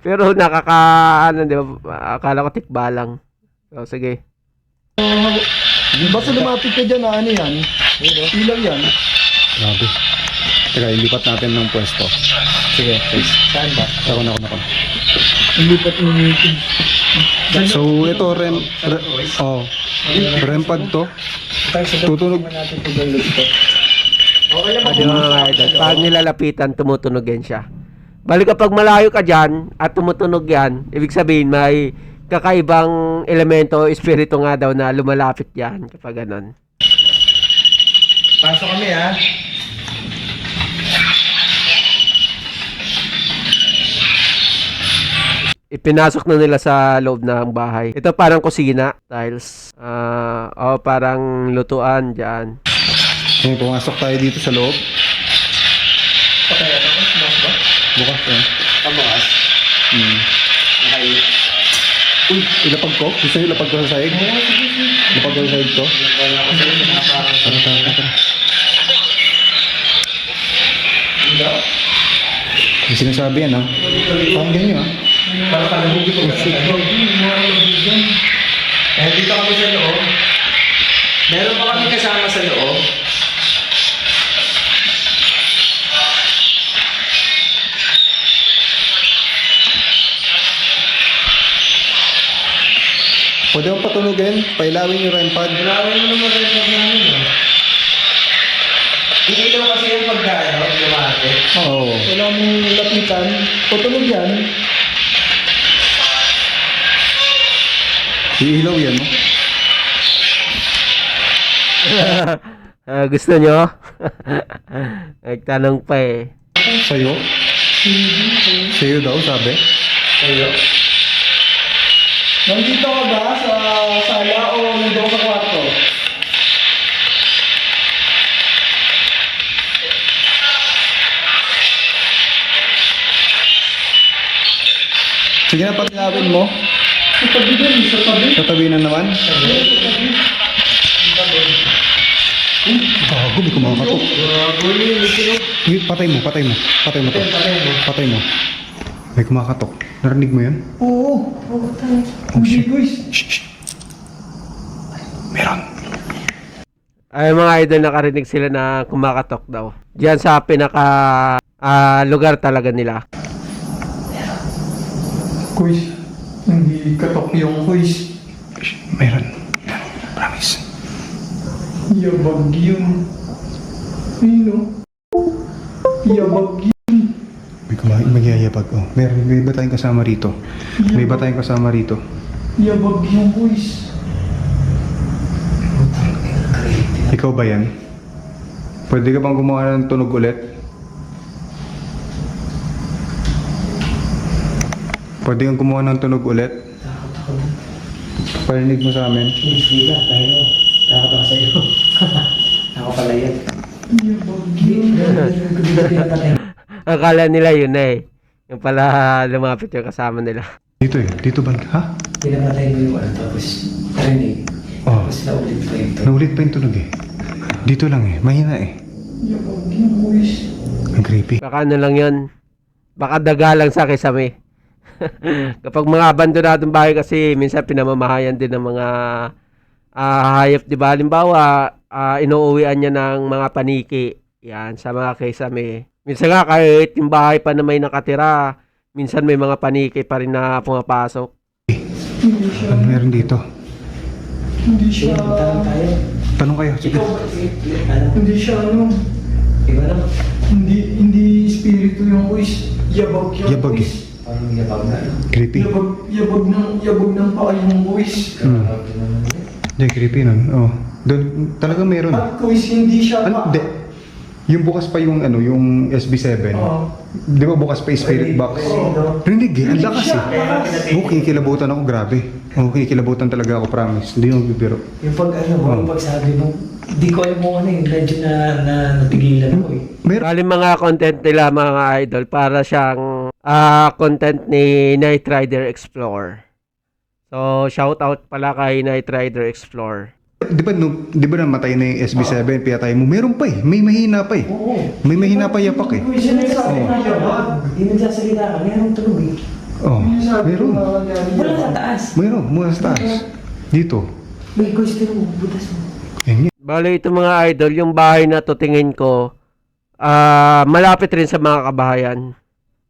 Pero nakaka, ano, di ba, akala ko tikba lang. So, sige. Basta lumapit ka dyan na ano yan. Ilaw yan. Grabe. Teka, ilipat natin ng pwesto. Sige, please. Saan ba? Ako na, ako na, ako na. Ng meeting. So, ito, rem... Re, oh, rempad to. Tutunog. lupa. Okay lang idol. Pag nilalapitan, tumutunog yan siya. Balik kapag malayo ka dyan at tumutunog yan, ibig sabihin may kakaibang elemento o espiritu nga daw na lumalapit yan kapag ganon. Pasok kami ha. Ipinasok na nila sa loob ng bahay. Ito parang kusina, tiles. Ah, o parang lutuan. Ngayon, pumasok tayo dito sa loob. Patay ako. Mas ba? Bukas, eh. Kabukas. Hmm. Okay. Uy, ilapag ko? Gusto nyo ilapag ko sa sahig? Ilapag ko sa sahig to? Wala ko sa'yo. Nakaparang. Tara, tara, tara. Hindi. May sinasabi yan, ha? Parang ganyan, ha? Para kalabugin ko. Eh, dito kami sa loob. Meron pa kami kasama sa loob. Pwede mo patunugin? Pailawin yung rempad? Grabe mo naman rin pag namin, no? Inilaw kasi yung pagkain, no? Lumate. Oo. Wala mong lapitan. Patulog yan. Iilaw yan, no? Ah, gusto nyo? Nagtanong pa eh. Sa'yo? Sa'yo daw, sabi? Kayo. Nandito ka ba sa sala o nandito sa kwarto? Sige na, patilawin mo. Sa tabi din, sa tabi. Sa tabi na naman. Gago, may kumakatok. Grabe yun, may. Uy, patay mo, patay mo. Patay mo to. Patay mo. Patay mo. May kumakatok. Narinig mo yun? Oo. Oo, tayo. Oh, shit. guys. Shh, shh. Meron. Ay mga idol nakarinig sila na kumakatok daw. Diyan sa pinaka ah, lugar talaga nila. Quiz. Hindi katok yung quiz. Shh, Meron. Meron. Promise. Yabag yun. Ayun o. Yabag yun. May kumain, magyayabag. Oh, meron. May iba tayong kasama rito. May iba tayong kasama rito. Yabag yung quiz. Ikaw ba yan? Pwede ka bang gumawa ng tunog ulit? Pwede kang gumawa ng tunog ulit? Parinig mo sa amin. Hindi ka, tayo. Takot ako sa'yo. ako pala yan. Yabag Hindi, yun. hindi. Akala nila yun na eh. Yung pala lumapit yung kasama nila. Dito eh. Dito ba? Ha? Pinapatay mo yung ano, tapos narinig. Oh. Tapos naulit pa yung to. Naulit pa yung tunog eh. Dito lang eh. Mahina eh. Ang creepy. Baka ano lang yun. Baka daga lang sa kisame. Kapag mga abandonadong bahay kasi minsan pinamamahayan din ng mga ah, hayop, di ba? Halimbawa, ah, inuuwian niya ng mga paniki. Yan, sa mga kisame. Minsan nga kahit yung bahay pa na may nakatira, minsan may mga paniki pa rin na pumapasok. Hindi siya. Ano meron dito? Hindi siya. Tanong tayo. Tanong kayo. Sige. Ikaw, eh, ano? Hindi siya ano. Iba na. Hindi hindi espiritu yung quiz. Yabag yung Yabag quiz. Parang yabag na. Creepy. Yabag, yabag ng, yabag ng paa yung quiz. Hmm. Hindi, creepy nun. Oh. Doon, talaga meron. At quiz hindi siya Ano? Yung bukas pa yung ano, yung SB7. Oo. Di ba bukas pa yung spirit box? Oo. Rinig eh, ang lakas siya. eh. Oo, kikilabutan ako, grabe. Oo, kikilabutan talaga ako, promise. Hindi yung bibiro. Yung pag ano mo, Oh. yung pagsabi mo, di ko alam mo ano eh, medyo na, na natigilan ako eh. Meron. Bali mga content nila mga idol para siyang ah, content ni Night Rider Explorer. So shout out pala kay Night Rider Explorer. Di ba, no, di ba namatay na yung SB7, pinatay mo? Meron pa eh. May mahina pa eh. Oo. May mahina pa yapak eh. Quiz na sabi Oo. na yabag. Hindi nagsasalita ka, mayroong tunog eh. Oh, meron. Wala sa taas. Meron, mula sa taas. Dito. May gusto mo, butas mo. Bale, ito mga idol, yung bahay na to tingin ko, ah malapit rin sa mga kabahayan.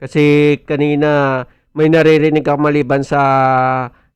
Kasi kanina may naririnig ako maliban sa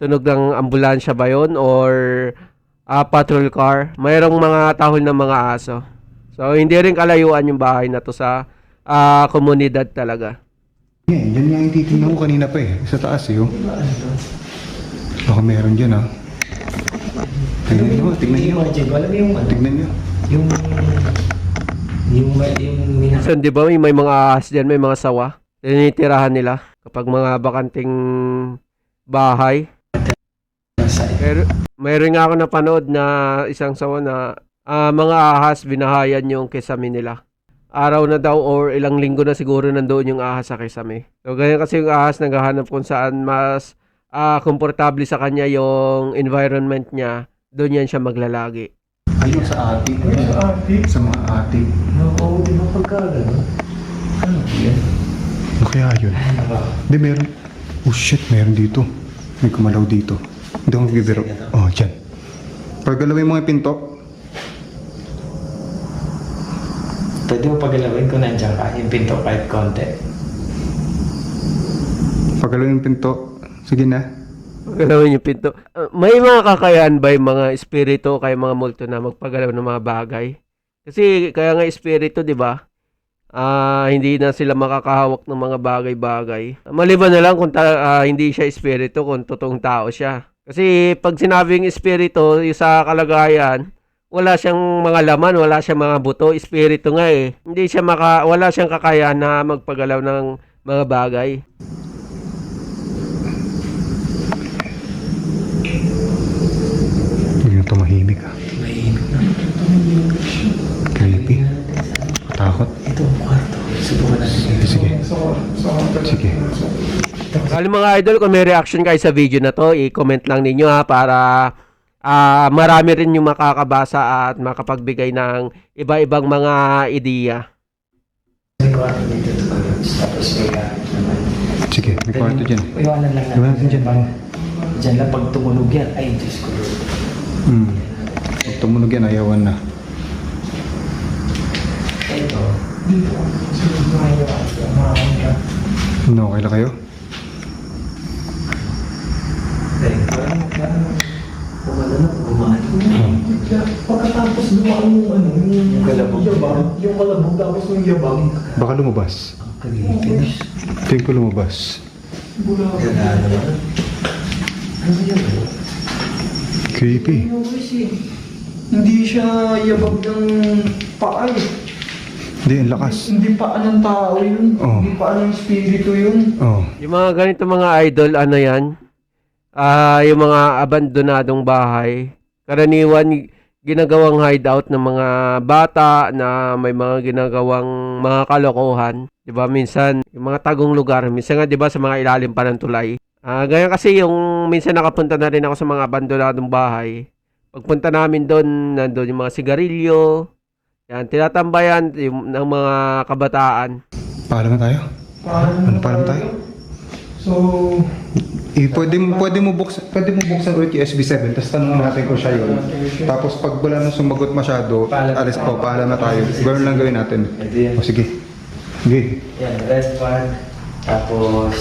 tunog ng ambulansya ba yun or ah, patrol car. Mayroong mga tahol ng mga aso. So, hindi rin kalayuan yung bahay na to sa ah, komunidad talaga. Yan, yan nga yung titignan ko kanina pa eh. Sa taas eh. Oh. Baka meron dyan ah. Tignan nyo, tignan nyo. Alam mo yung ano, Tignan nyo. yung, yung, may- yung, Minsan, di ba, may, may mga ahas dyan, may mga sawa. Tinitirahan nila kapag mga bakanting bahay. Pero mayroon nga ako napanood na isang sawa na ah, mga ahas binahayan yung kisame nila. Araw na daw or ilang linggo na siguro nandoon yung ahas sa kisame. So ganyan kasi yung ahas naghahanap kung saan mas ah, komportable sa kanya yung environment niya. Doon yan siya maglalagi. Ayun sa ating. Sa mga ating. Oo, di ba pagka gano'n? Ano yan? Ano kaya yun? Ano? Hindi, meron. Oh shit, meron dito. May kumalaw dito. Hindi ako nagbibiro. Oh, dyan. Paggalawin mo yung pinto. Pwede mo pagalawin kung nandiyan ka, yung pinto kahit konti. Paggalawin yung pinto. Sige na. Galawin yung pinto. Ah, may mga kakayahan ba yung mga espiritu kay mga multo na magpagalaw ng mga bagay? Kasi kaya nga espiritu, di ba? Ah, hindi na sila makakahawak ng mga bagay-bagay. Maliban na lang kung ta- ah, hindi siya espiritu, kung totoong tao siya. Kasi pag sinabing espiritu, yung sa kalagayan, wala siyang mga laman, wala siyang mga buto, espiritu nga eh. Hindi siya maka, wala siyang kakayahan na magpagalaw ng mga bagay. Hindi na tumahimik ah. Mahimik na. Creepy. Takot. Ito ang kwarto. Subukan natin yun. Sige. Sige. Kali mga idol, kung may reaction kayo sa video na to, i-comment lang ninyo ha para ah, marami rin yung makakabasa at makapagbigay ng iba-ibang mga ideya. Dito. Sige, may kwarto dyan. Iwanan lang natin. Iwanan dyan. Dyan lang pag tumunog yan. Ay, Diyos ko. Hmm. Pag tumunog yan, ayawan na. Ito. No, okay lang kayo? Na, gumaan. Pagkatapos dumaan yung ano, yung Kalabog. yabang, yung kalabog tapos yung yabang. Baka lumabas. Ang creepy. Tingin ko lumabas. Naman. Ano yun? Creepy. Hindi siya yabag ng paa eh. Hindi, ang lakas. Hindi paa ng tao yun. Oh. Hindi paa ng espiritu yun. Oh. Yung mga ganito mga idol, ano yan? Ah, yung mga abandonadong bahay. Karaniwan ginagawang hideout ng mga bata na may mga ginagawang mga kalokohan. 'Di ba? Minsan yung mga tagong lugar, minsan nga 'di ba sa mga ilalim pa ng tulay. Ah, ganyan kasi yung minsan nakapunta na rin ako sa mga abandonadong bahay. Pagpunta namin doon, nandoon yung mga sigarilyo. Yan, tinatambayan yung, ng mga kabataan. Paalam na tayo. Parang Ano, parang tayo? So, Eh, pwede, mo- pwede mo buksan, pwede mo buksan ulit yung SB7, tapos tanong natin kung siya yun. Tapos pag wala nang sumagot masyado, alis po, paalam na tayo. Ganoon lang gawin natin. Yan. O sige. Sige. Yan, red one. Tapos,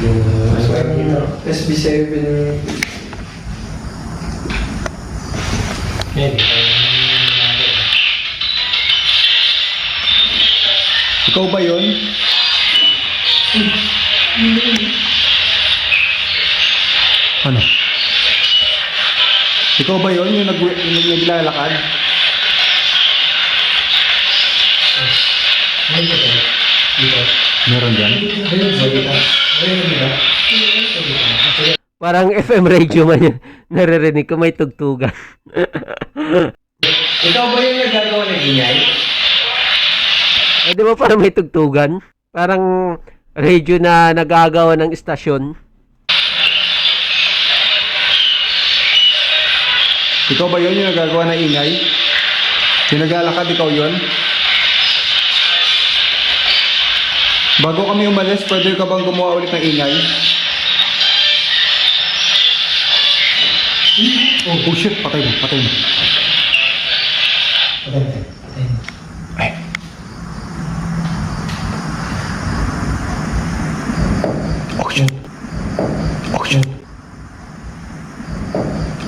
yung so ano dito. yung SB7, Maybe. Ikaw ba yun? Ano? Ikaw ba yun? Yung, nag yung naglalakad? Meron dyan? Parang FM radio man yun. Naririnig ko may tugtugan. Ikaw ba yung nagagawa ng ingay? Eh, di ba parang may tugtugan? Parang radio na nagagawa ng istasyon. Ikaw ba yun yung nagagawa ng ingay? Yung naglalakad, ikaw yun? Bago kami umalis, pwede ka bang gumawa ulit ng ingay? Oh, oh shit, patay mo, patay mo. Patay, patay, patay. Ay. Oh shit. Oh shit.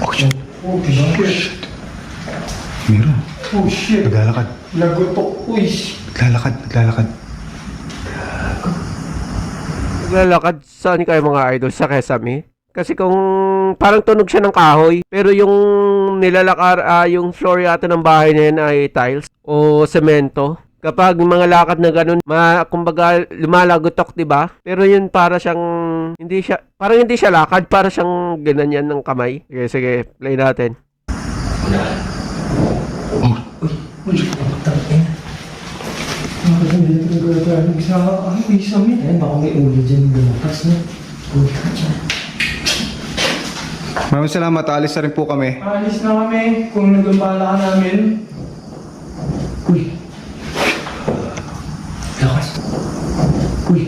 Oh shit. Oh shit. Meron. Oh shit. Naglalakad. Nagutok. Uy. Naglalakad, naglalakad. Naglalakad saan kayo mga idol? Sa Kesame? Kasi kung parang tunog siya ng kahoy, pero yung nilalakar, ah, yung floor yata ng bahay na yan ay tiles o semento. Kapag mga lakad na ganun, ma, kumbaga lumalagotok, 'di ba? Pero yun para siyang hindi siya parang hindi siya lakad, para siyang ganyan ng kamay. Sige, sige, play natin. Uy, tang ina. Ano ba dito nagagaling sa ano may samin? Ayan, baka may ulo dyan gumukas na. Puta dyan. Maraming salamat, alis na rin po kami. Alis na kami kung nagambala ka namin. Uy. Lakas. Uy.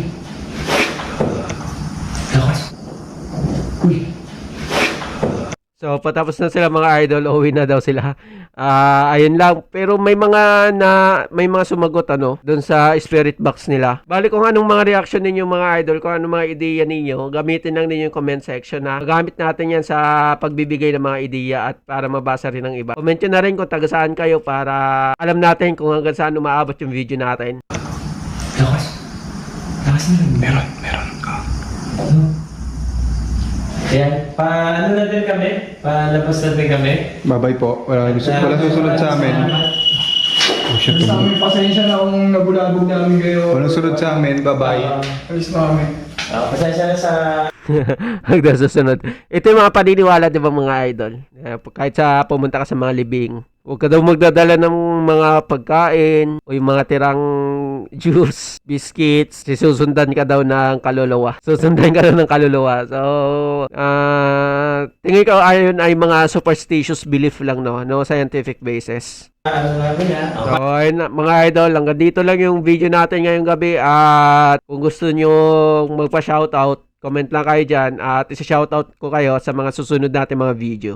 Lakas. Uy. So, patapos na sila mga idol, uwi na daw sila. Ah, ayun lang. Pero may mga na may mga sumagot ano doon sa spirit box nila. Bali kung anong mga reaction ninyo mga idol, kung anong mga ideya ninyo, gamitin lang ninyo yung comment section na gamit natin yan sa pagbibigay ng mga ideya at para mabasa rin ng iba. Comment nyo na rin kung taga saan kayo para alam natin kung hanggang saan umaabot yung video natin. Lakas. Lakas na rin. Meron, meron. Ah. Ano? Ayan, pa ano na din kami? Palabas na din kami. Bye-bye po. Wala, wala susunod sa amin. Oh shit, tum- amin, pasensya na kung nabulabog namin kayo. Walang sunod sa amin. Bye-bye. Alis na kami. Ah, pasensya na sa Hanggang susunod. Ito yung mga paniniwala, di ba mga idol? Eh, kahit sa pumunta ka sa mga libing, huwag ka daw magdadala ng mga pagkain o yung mga tirang juice, biscuits, susundan ka daw ng kaluluwa. Susundan ka daw ng kaluluwa. So, ah tingin ko ayon ay mga superstitious belief lang, no? No scientific basis. So, ayun mga idol, hanggang dito lang yung video natin ngayong gabi at kung gusto nyo magpa-shoutout, comment lang kayo dyan at isa-shoutout ko kayo sa mga susunod natin mga video.